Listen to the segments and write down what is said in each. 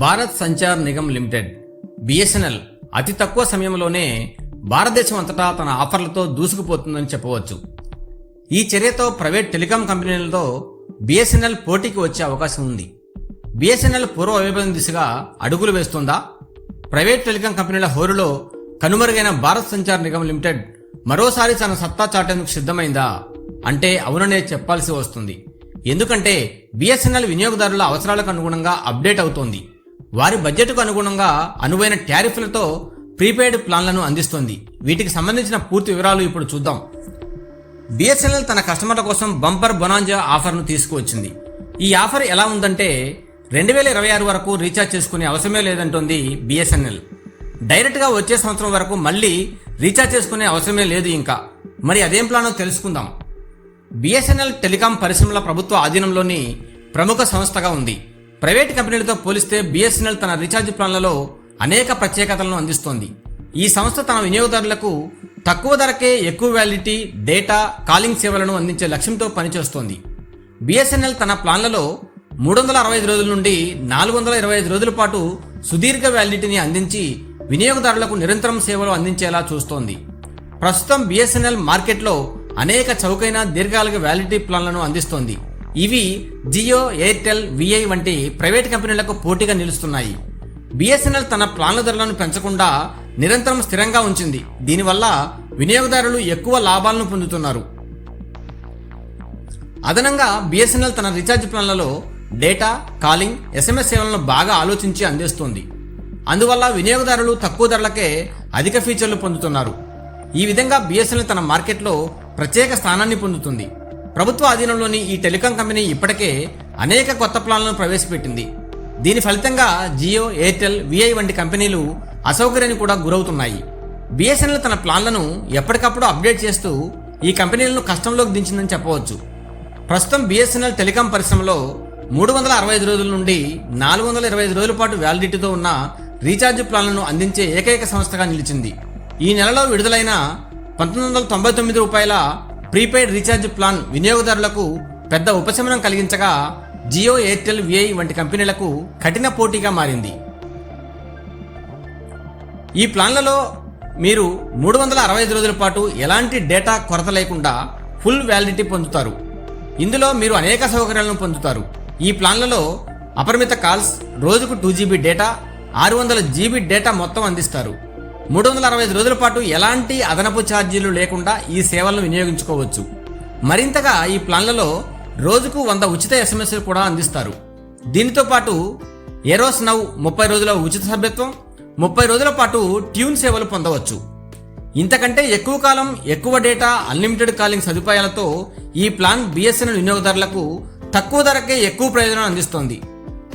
Bharat Sanchar Nigam limited BSNL అతి తక్కువ సమయంలోనే భారతదేశం అంతటా తన ఆఫర్లతో దూసుకుపోతుందని చెప్పవచ్చు. ఈ చర్యతో ప్రైవేట్ టెలికాం కంపెనీలతో బిఎస్ఎన్ఎల్ పోటీకి వచ్చే అవకాశం ఉంది. బిఎస్ఎన్ఎల్ పూర్వ వైభవం దిశగా అడుగులు వేస్తుందా? ప్రైవేట్ టెలికాం కంపెనీల హోరులో కనుమరుగైన భారత్ సంచార్ నిగమ్ లిమిటెడ్ మరోసారి తన సత్తా చాటేందుకు సిద్ధమైందా? అంటే అవుననే చెప్పాల్సి వస్తుంది. ఎందుకంటే బిఎస్ఎన్ఎల్ వినియోగదారుల అవసరాలకు అనుగుణంగా అప్డేట్ అవుతోంది. వారి బడ్జెట్కు అనుగుణంగా అనువైన ట్యారిఫ్లతో ప్రీపెయిడ్ ప్లాన్లను అందిస్తోంది. వీటికి సంబంధించిన పూర్తి వివరాలు ఇప్పుడు చూద్దాం. బిఎస్ఎన్ఎల్ తన కస్టమర్ల కోసం బంపర్ బొనాంజా ఆఫర్ను తీసుకువచ్చింది. ఈ ఆఫర్ ఎలా ఉందంటే రెండు వేల ఇరవై ఆరు వరకు రీఛార్జ్ చేసుకునే అవసరమే లేదంటోంది బిఎస్ఎన్ఎల్. డైరెక్ట్గా వచ్చే సంవత్సరం వరకు మళ్ళీ రీఛార్జ్ చేసుకునే అవసరమే లేదు ఇంకా. మరి అదేం ప్లానో తెలుసుకుందాం. బిఎస్ఎన్ఎల్ టెలికాం పరిశ్రమల ప్రభుత్వ ఆధీనంలోని ప్రముఖ సంస్థగా ఉంది. ప్రైవేట్ కంపెనీలతో పోలిస్తే బిఎస్ఎన్ఎల్ తన రీఛార్జ్ ప్లాన్లలో అనేక ప్రత్యేకతలను అందిస్తోంది. ఈ సంస్థ తన వినియోగదారులకు తక్కువ ధరకే ఎక్కువ వ్యాలిడిటీ డేటా కాలింగ్ సేవలను అందించే లక్ష్యంతో పనిచేస్తోంది. బిఎస్ఎన్ఎల్ తన ప్లాన్లలో మూడు వందల అరవై ఐదు రోజుల నుండి నాలుగు వందల ఇరవై ఐదు రోజుల పాటు సుదీర్ఘ వ్యాలిడిటీని అందించి వినియోగదారులకు నిరంతరం సేవలు అందించేలా చూస్తోంది. ప్రస్తుతం బిఎస్ఎన్ఎల్ మార్కెట్లో అనేక చౌకైన దీర్ఘకాలిక వ్యాలిడిటీ ప్లాన్లను అందిస్తోంది. ఇవి జియో ఎయిర్టెల్ విఐ వంటి ప్రైవేట్ కంపెనీలకు పోటీగా నిలుస్తున్నాయి. బిఎస్ఎన్ఎల్ తన ప్లాన్ల ధరలను పెంచకుండా నిరంతరం స్థిరంగా ఉంచింది. దీనివల్ల వినియోగదారులు ఎక్కువ లాభాలను పొందుతున్నారు. అదనంగా బిఎస్ఎన్ఎల్ తన రీఛార్జ్ ప్లాన్లలో డేటా కాలింగ్ ఎస్ఎంఎస్ సేవలను బాగా ఆలోచించి అందిస్తుంది. అందువల్ల వినియోగదారులు తక్కువ ధరలకే అధిక ఫీచర్లు పొందుతున్నారు. ఈ విధంగా బిఎస్ఎన్ఎల్ తన మార్కెట్లో ప్రత్యేక స్థానాన్ని పొందుతుంది. ప్రభుత్వ ఆధీనంలోని ఈ టెలికాం కంపెనీ ఇప్పటికే అనేక కొత్త ప్లాన్లను ప్రవేశపెట్టింది. దీని ఫలితంగా జియో ఎయిర్టెల్ విఐ వంటి కంపెనీలు అసౌకర్యానికి కూడా గురవుతున్నాయి. బిఎస్ఎన్ఎల్ తన ప్లాన్లను ఎప్పటికప్పుడు అప్డేట్ చేస్తూ ఈ కంపెనీలను కష్టంలోకి దించిందని చెప్పవచ్చు. ప్రస్తుతం బిఎస్ఎన్ఎల్ టెలికాం పరిశ్రమలో మూడు వందల అరవై ఐదు రోజుల నుండి నాలుగు వందల ఇరవై ఐదు రోజుల పాటు వ్యాలిడిటీతో ఉన్న రీఛార్జ్ ప్లాన్లను అందించే ఏకైక సంస్థగా నిలిచింది. ఈ నెలలో విడుదలైన పంతొమ్మిది వందల తొంభై తొమ్మిది రూపాయల ప్రీపెయిడ్ రీఛార్జ్ ప్లాన్ వినియోగదారులకు పెద్ద ఉపశమనం కలిగించగా జియో ఎయిర్టెల్ విఐ వంటి కంపెనీలకు కఠిన పోటీగా మారింది. ఈ ప్లాన్లలో మీరు మూడు వందల అరవై ఐదు రోజుల పాటు ఎలాంటి డేటా కొరత లేకుండా ఫుల్ వ్యాలిడిటీ పొందుతారు. ఇందులో మీరు అనేక సౌకర్యాలను పొందుతారు. ఈ ప్లాన్లలో అపరిమిత కాల్స్ రోజుకు టూ జీబీ డేటా ఆరు వందల జీబీ డేటా మొత్తం అందిస్తారు. మూడు వందల అరవై ఐదు రోజుల పాటు ఎలాంటి అదనపు ఛార్జీలు లేకుండా ఈ సేవలను వినియోగించుకోవచ్చు. మరింతగా ఈ ప్లాన్లలో రోజుకు వంద ఉచిత ఎస్ఎంఎస్లు కూడా అందిస్తారు. దీనితో పాటు ఎరోస్ నవ్ ముప్పై రోజుల ఉచిత సభ్యత్వం ముప్పై రోజుల పాటు ట్యూన్ సేవలు పొందవచ్చు. ఇంతకంటే ఎక్కువ కాలం ఎక్కువ డేటా అన్లిమిటెడ్ కాలింగ్ సదుపాయాలతో ఈ ప్లాన్ బిఎస్ఎన్ఎల్ వినియోగదారులకు తక్కువ ధరకే ఎక్కువ ప్రయోజనం అందిస్తోంది.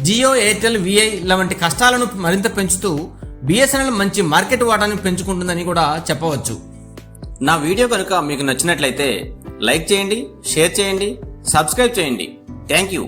జియో ఎయిర్టెల్ విఐ వంటి కష్టాలను మరింత పెంచుతూ బిఎస్ఎన్ఎల్ మంచి మార్కెట్ వాటాను పెంచుకుంటుందని కూడా చెప్పవచ్చు. నా వీడియో కనుక మీకు నచ్చినట్లయితే లైక్ చేయండి షేర్ చేయండి సబ్స్క్రైబ్ చేయండి. Thank you.